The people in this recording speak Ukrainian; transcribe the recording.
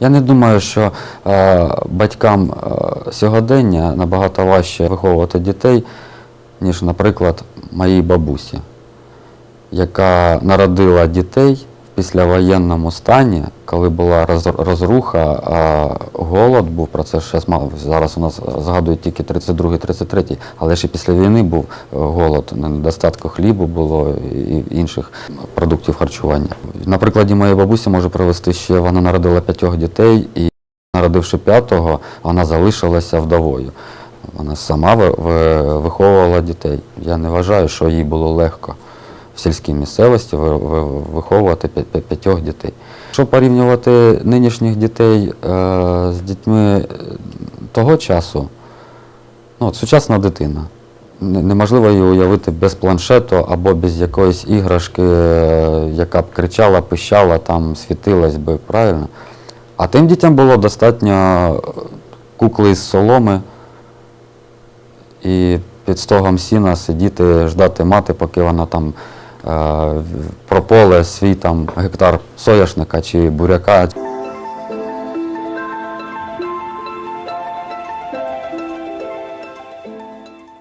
Я не думаю, що е, батькам е, сьогодення набагато важче виховувати дітей, ніж, наприклад, моїй бабусі, яка народила дітей післявоєнному стані, коли була роз- розруха, а голод був, про це ще мало. Зараз у нас згадують тільки 32-33, але ще після війни був е, голод, недостатку хлібу було і інших продуктів харчування. На прикладі моєї бабусі можу привести ще, вона народила п'ятьох дітей і народивши п'ятого, вона залишилася вдовою. Вона сама ви- ви- виховувала дітей. Я не вважаю, що їй було легко сільській місцевості ви- ви- виховувати п'я- п'я- п'ятьох дітей. Якщо порівнювати нинішніх дітей е, з дітьми е, того часу, ну, от сучасна дитина. Неможливо її уявити без планшету або без якоїсь іграшки, е, яка б кричала, пищала, там світилась би, правильно? А тим дітям було достатньо кукли з соломи і під стогом сіна сидіти, ждати мати, поки вона там е, прополе свій там гектар соняшника чи буряка.